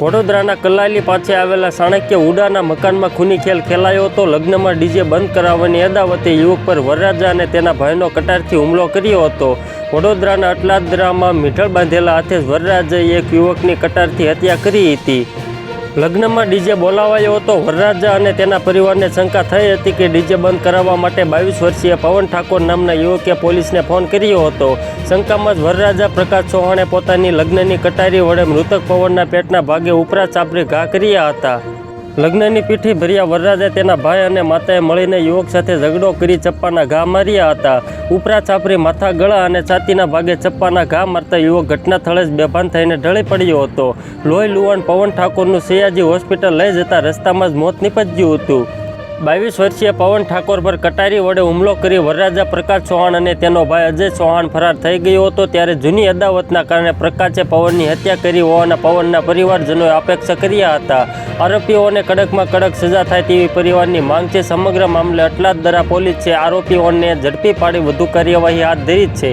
વડોદરાના કલાલી પાસે આવેલા ચાણક્ય ઉડાના મકાનમાં ખૂની ખેલ ખેલાયો હતો. લગ્નમાં ડીજે બંધ કરાવવાની અદાવતે યુવક પર વરરાજા અને તેના ભાઈનો કટારથી હુમલો કર્યો હતો. વડોદરાના અટલાદરામાં મીઠળ બાંધેલા હાથે વરરાજાએ એક યુવકની કટારથી હત્યા કરી હતી. લગ્નમાં ડીજે બોલાવાયો હતો. વરરાજા અને તેના પરિવારને શંકા થઈ હતી કે ડીજે બંધ કરાવવા માટે બાવીસ વર્ષીય પવન ઠાકોર નામના યુવકે પોલીસને ફોન કર્યો હતો. શંકામાં જ વરરાજા પ્રકાશ ચૌહાણે પોતાની લગ્નની કટારી વડે મૃતક પવનના પેટના ભાગે ઉપરા ચાપરી ઘા કર્યા હતા. લગ્નની પીઠી ભર્યા વરરાજે તેના ભાઈ અને માતાએ મળીને યુવક સાથે ઝઘડો કરી ચપ્પાના ઘા માર્યા હતા. ઉપરા છાપરી માથા ગળા અને છાતીના ભાગે ચપ્પાના ઘા મારતા યુવક ઘટના સ્થળે જ બેભાન થઈને ઢળી પડ્યો હતો. લોહી લુવાણ પવન ઠાકોરનું સયાજી હોસ્પિટલ લઈ જતા રસ્તામાં જ મોત નીપજ્યું હતું. બાવીસ વર્ષીય પવન ઠાકોર પર કટારી વડે હુમલો કરી વરરાજા પ્રકાશ ચૌહાણ અને તેનો ભાઈ અજય ચૌહાણ ફરાર થઈ ગયો હતો ત્યારે જૂની અદાવતના કારણે પ્રકાશે પવનની હત્યા કરી હોવાના પવનના પરિવારજનોએ અપેક્ષા કર્યા હતા. આરોપીઓને કડકમાં કડક સજા થાય તેવી પરિવારની માંગ છે. સમગ્ર મામલે અટલાદરા પોલીસ છે આરોપીઓને ઝડપી પાડી વધુ કાર્યવાહી હાથ ધરી છે.